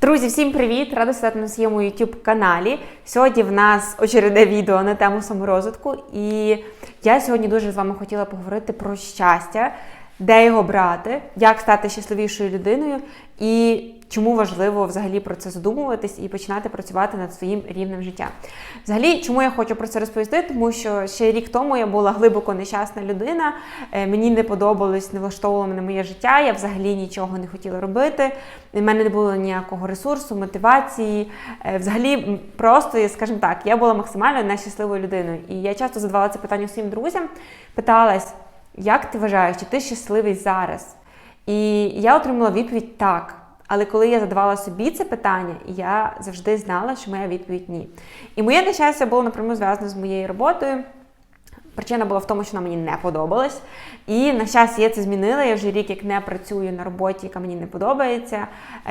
Друзі, всім привіт! Рада стати на своєму YouTube каналі. Сьогодні в нас очереде відео на тему саморозвитку, і я сьогодні дуже з вами хотіла поговорити про щастя, де його брати, як стати щасливішою людиною і чому важливо взагалі про це задумуватись і починати працювати над своїм рівнем життя. Взагалі, чому я хочу про це розповісти? Тому що ще рік тому я була глибоко нещасна людина, е, мені не подобалось, не влаштовувало мене моє життя, я взагалі нічого не хотіла робити. У мене не було ніякого ресурсу, мотивації. Е, Взагалі, просто, скажімо так, я була максимально нещасливою людиною. І я часто задавала це питання своїм друзям, питалась, як ти вважаєш, чи ти щасливий зараз? І я отримала відповідь так. Але коли я задавала собі це питання, я завжди знала, що моя відповідь ні. І моє нещастя було напряму зв'язане з моєю роботою. Причина була в тому, що вона мені не подобалась. І, на щастя, я це змінила. Я вже рік як не працюю на роботі, яка мені не подобається.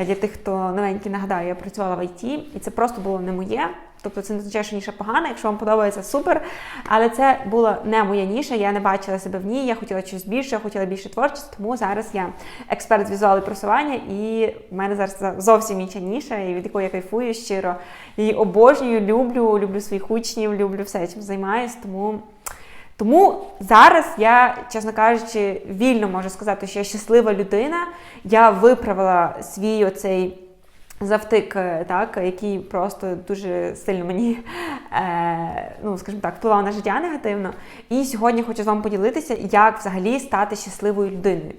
Для тих, хто новенький нагадаю, я працювала в ІТ, і це просто було не моє. Тобто це не означає, що ніша погана, якщо вам подобається супер. Але це була не моя ніша, я не бачила себе в ній, я хотіла щось більше, я хотіла більше творчості, тому зараз я експерт з візуалу просування, і в мене зараз зовсім інша ніша, і від якої я кайфую щиро. І обожнюю, люблю, люблю своїх учнів, люблю все, чим займаюсь. Тому. Тому зараз я, чесно кажучи, вільно можу сказати, що я щаслива людина. Я виправила свій оцей завтик, е, так, який просто дуже сильно мені, е, ну скажімо так, впливав на життя негативно. І сьогодні хочу з вами поділитися, як взагалі стати щасливою людиною.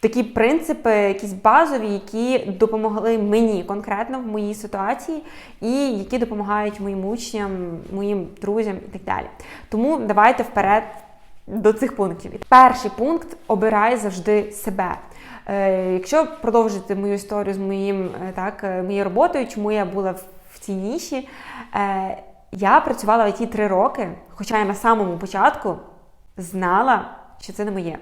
Такі принципи, якісь базові, які допомогли мені конкретно в моїй ситуації, і які допомагають моїм учням, моїм друзям і так далі. Тому давайте вперед до цих пунктів. Перший пункт обирай завжди себе. Е, якщо продовжити мою історію з моїм е, так, е, моєю роботою, чому я була в, цій ніші, я працювала в ІТ три роки, хоча я на самому початку знала, що це не моє.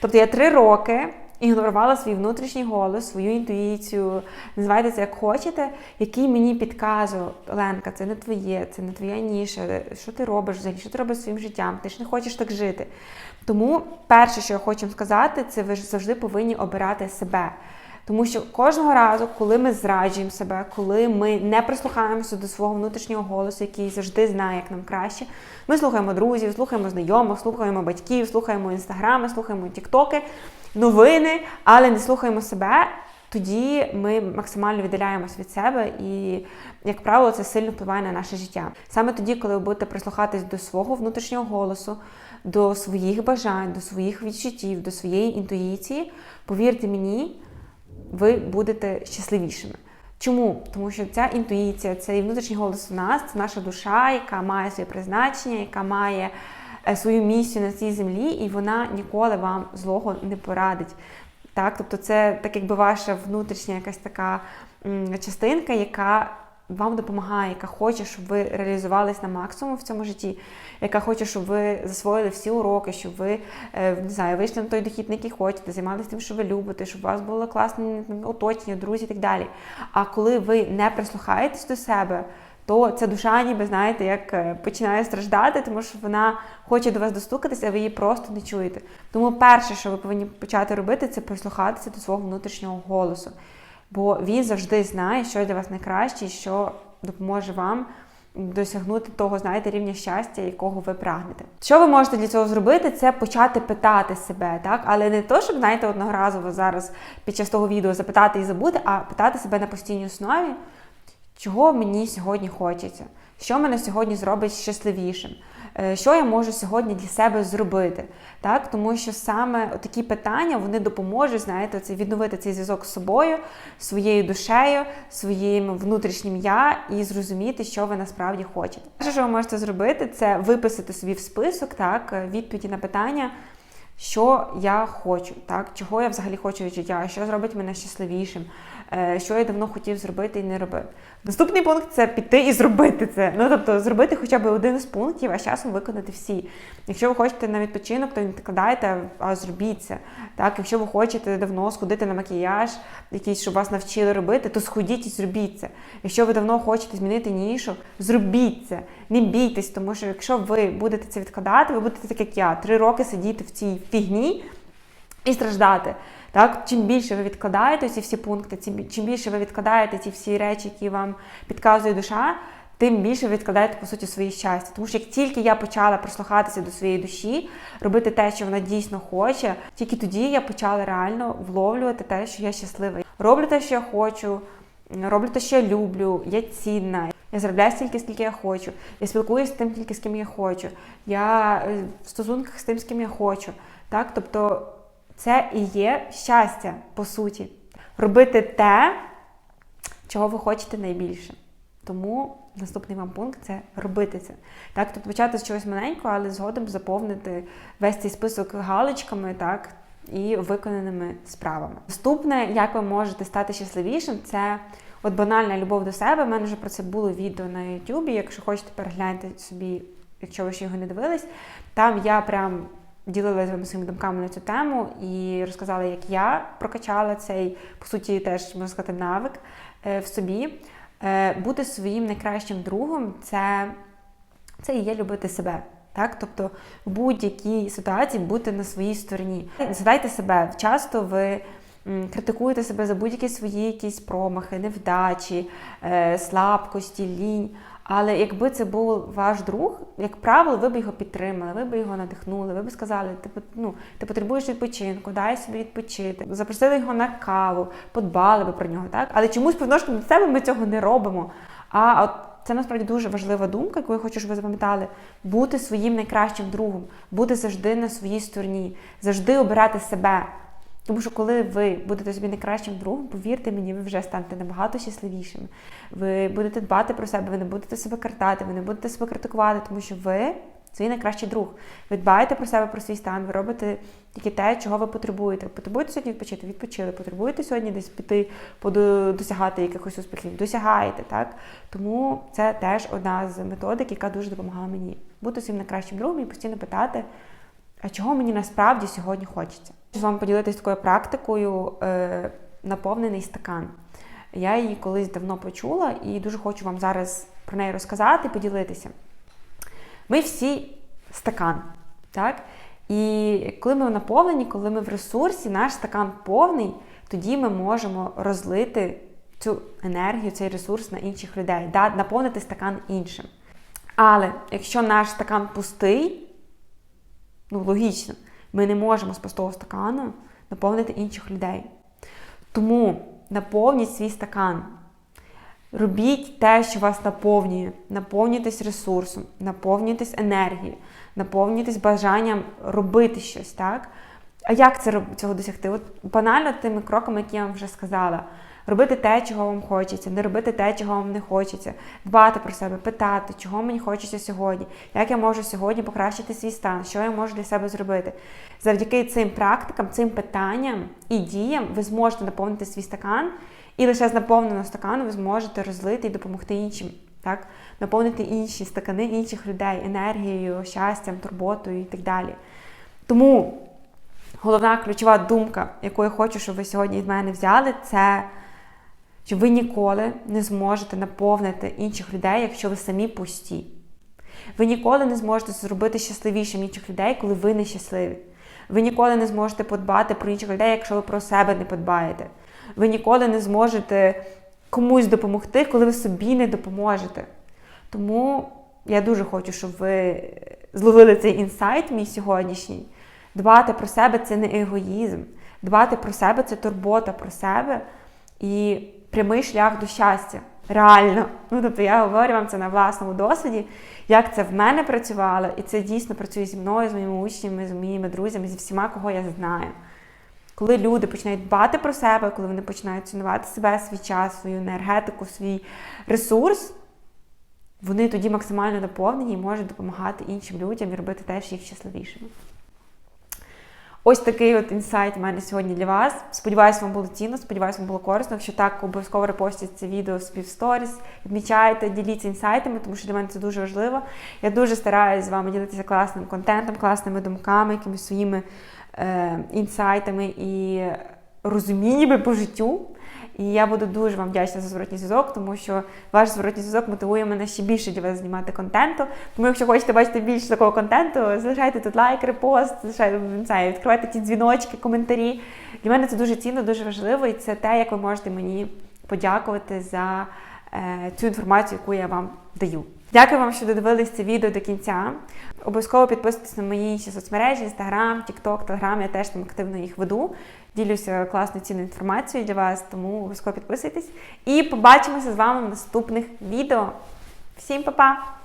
Тобто я три роки ігнорувала свій внутрішній голос, свою інтуїцію, називайте це як хочете, який мені підказував, Оленка, це не твоє, це не твоя ніша, що ти робиш взагалі, що ти робиш своїм життям, ти ж не хочеш так жити. Тому перше, що я хочу сказати, це ви ж завжди повинні обирати себе. Тому що кожного разу, коли ми зраджуємо себе, коли ми не прислухаємося до свого внутрішнього голосу, який завжди знає, як нам краще, ми слухаємо друзів, слухаємо знайомих, слухаємо батьків, слухаємо інстаграми, слухаємо тіктоки, новини, але не слухаємо себе. Тоді ми максимально віддаляємось від себе, і, як правило, це сильно впливає на наше життя. Саме тоді, коли ви будете прислухатись до свого внутрішнього голосу, до своїх бажань, до своїх відчуттів, до своєї інтуїції, повірте мені, ви будете щасливішими. Чому? Тому що ця інтуїція, цей внутрішній голос у нас це наша душа, яка має своє призначення, яка має свою місію на цій землі, і вона ніколи вам злого не порадить. Так? Тобто, це так якби ваша внутрішня якась така частинка, яка вам допомагає, яка хоче, щоб ви реалізувались на максимум в цьому житті, яка хоче, щоб ви засвоїли всі уроки, щоб ви е, не знаю, вийшли на той дохід, на який хочете, займалися тим, що ви любите, щоб у вас було класне оточення, друзі і так далі. А коли ви не прислухаєтесь до себе, то ця душа, ніби знаєте, як е, починає страждати, тому що вона хоче до вас достукатися, а ви її просто не чуєте. Тому перше, що ви повинні почати робити, це прислухатися до свого внутрішнього голосу. Бо він завжди знає, що для вас найкраще, і що допоможе вам досягнути того, знаєте, рівня щастя, якого ви прагнете. Що ви можете для цього зробити? Це почати питати себе, так? Але не то, щоб знаєте, одноразово зараз під час того відео запитати і забути, а питати себе на постійній основі, чого мені сьогодні хочеться, що мене сьогодні зробить щасливішим. Е, Що я можу сьогодні для себе зробити? Так? Тому що саме такі питання вони допоможуть знаєте, відновити цей зв'язок з собою, своєю душею, своїм внутрішнім я і зрозуміти, що ви насправді хочете. Перше, що ви можете зробити, це виписати собі в список так, відповіді на питання. Що я хочу, так чого я взагалі хочу від життя, що зробить мене щасливішим, е, що я давно хотів зробити і не робив. Наступний пункт це піти і зробити це. Ну тобто зробити хоча б один з пунктів, а з часом виконати всі. Якщо ви хочете на відпочинок, то не відкладайте, а зробіть це. Так, якщо ви хочете давно сходити на макіяж, якийсь, щоб вас навчили робити, то сходіть і зробіть. Якщо ви давно хочете змінити нішу, зробіть це. Не бійтесь, тому що якщо ви будете це відкладати, ви будете так як я, три роки сидіти в цій фігні і страждати. Так, чим більше ви відкладаєте ці всі пункти, чим більше ви відкладаєте ці всі речі, які вам підказує душа, тим більше ви відкладаєте по суті своє щастя. Тому що як тільки я почала прислухатися до своєї душі, робити те, що вона дійсно хоче, тільки тоді я почала реально вловлювати те, що я щаслива. Роблю те, що я хочу, роблю те, що я люблю, я цінна. Я заробляю стільки, скільки я хочу. Я спілкуюся з тим, тільки з ким я хочу. Я е, в стосунках з тим, з ким я хочу. Так, тобто це і є щастя, по суті. Робити те, чого ви хочете найбільше. Тому наступний вам пункт це робити це. Так, тобто почати з чогось маленького, але згодом заповнити весь цей список галочками, так, і виконаними справами. Наступне, як ви можете стати щасливішим, це от банальна любов до себе. У мене вже про це було відео на YouTube. Якщо хочете, перегляньте собі, якщо ви ще його не дивились. Там я прям ділилася вами своїми думками на цю тему і розказала, як я прокачала цей, по суті, теж можна сказати, навик е, в собі. Е, Бути своїм найкращим другом це, це і є любити себе. Так? Тобто в будь-якій ситуації бути на своїй стороні. Задайте себе, часто ви критикуєте себе за будь-які свої якісь промахи, невдачі, е, слабкості, лінь. Але якби це був ваш друг, як правило, ви б його підтримали, ви б його надихнули, ви б сказали, ти, пот- ну, ти потребуєш відпочинку, дай собі відпочити, запросили його на каву, подбали би про нього, так? Але чомусь по до себе ми цього не робимо. А от це насправді дуже важлива думка, яку я хочу, щоб ви запам'ятали. Бути своїм найкращим другом, бути завжди на своїй стороні, завжди обирати себе. Тому що коли ви будете собі найкращим другом, повірте мені, ви вже станете набагато щасливішими. Ви будете дбати про себе, ви не будете себе картати, ви не будете себе критикувати, тому що ви свій найкращий друг. Ви дбаєте про себе, про свій стан, ви робите тільки те, чого ви потребуєте. Потребуєте сьогодні відпочити, відпочили. Потребуєте сьогодні десь піти досягати якихось успіхів, досягаєте, так? Тому це теж одна з методик, яка дуже допомагала мені. Бути своїм найкращим другом і постійно питати, а чого мені насправді сьогодні хочеться. Хочу з вами поділитися такою практикою е, наповнений стакан. Я її колись давно почула і дуже хочу вам зараз про неї розказати, поділитися. Ми всі стакан, так? І коли ми наповнені, коли ми в ресурсі, наш стакан повний, тоді ми можемо розлити цю енергію, цей ресурс на інших людей, да? наповнити стакан іншим. Але якщо наш стакан пустий, ну логічно, ми не можемо з пустого стакану наповнити інших людей. Тому наповніть свій стакан. Робіть те, що вас наповнює. Наповнюйтесь ресурсом, наповнюйтесь енергією, наповнюйтесь бажанням робити щось, так? А як це цього досягти? От банально тими кроками, які я вам вже сказала. Робити те, чого вам хочеться, не робити те, чого вам не хочеться, дбати про себе, питати, чого мені хочеться сьогодні, як я можу сьогодні покращити свій стан, що я можу для себе зробити. Завдяки цим практикам, цим питанням і діям ви зможете наповнити свій стакан, і лише з наповненого стакану ви зможете розлити і допомогти іншим. Так? Наповнити інші стакани інших людей енергією, щастям, турботою і так далі. Тому головна ключова думка, яку я хочу, щоб ви сьогодні від мене взяли, це що ви ніколи не зможете наповнити інших людей, якщо ви самі пусті. Ви ніколи не зможете зробити щасливішим інших людей, коли ви нещасливі. Ви ніколи не зможете подбати про інших людей, якщо ви про себе не подбаєте. Ви ніколи не зможете комусь допомогти, коли ви собі не допоможете. Тому я дуже хочу, щоб ви зловили цей інсайт, мій сьогоднішній. Дбати про себе це не егоїзм. Дбати про себе це турбота про себе і прямий шлях до щастя. Реально. Ну, тобто я говорю вам це на власному досвіді, як це в мене працювало, і це дійсно працює зі мною, з моїми учнями, з моїми друзями, зі всіма, кого я знаю. Коли люди починають дбати про себе, коли вони починають цінувати себе, свій час, свою енергетику, свій ресурс, вони тоді максимально наповнені і можуть допомагати іншим людям і робити теж їх щасливішими. Ось такий от інсайт у мене сьогодні для вас. Сподіваюсь, вам було цінно, сподіваюсь, вам було корисно. Якщо так, обов'язково репостіть це відео в співсторіс, відмічайте, діліться інсайтами, тому що для мене це дуже важливо. Я дуже стараюся з вами ділитися класним контентом, класними думками, якимись своїми е, інсайтами і розуміннями по життю. І я буду дуже вам вдячна за зворотній зв'язок, тому що ваш зворотній зв'язок мотивує мене ще більше для вас знімати контенту. Тому, якщо хочете бачити більше такого контенту, залишайте тут лайк, репост, залишайте, відкривайте ті дзвіночки, коментарі. Для мене це дуже цінно, дуже важливо, і це те, як ви можете мені подякувати за е, цю інформацію, яку я вам даю. Дякую вам, що додивились це відео до кінця. Обов'язково підписуйтесь на мої інші соцмережі: Instagram, TikTok, Telegram. Я теж там активно їх веду. Ділюся класною цінною інформацією для вас, тому обов'язково підписуйтесь. І побачимося з вами в наступних відео. Всім па-па!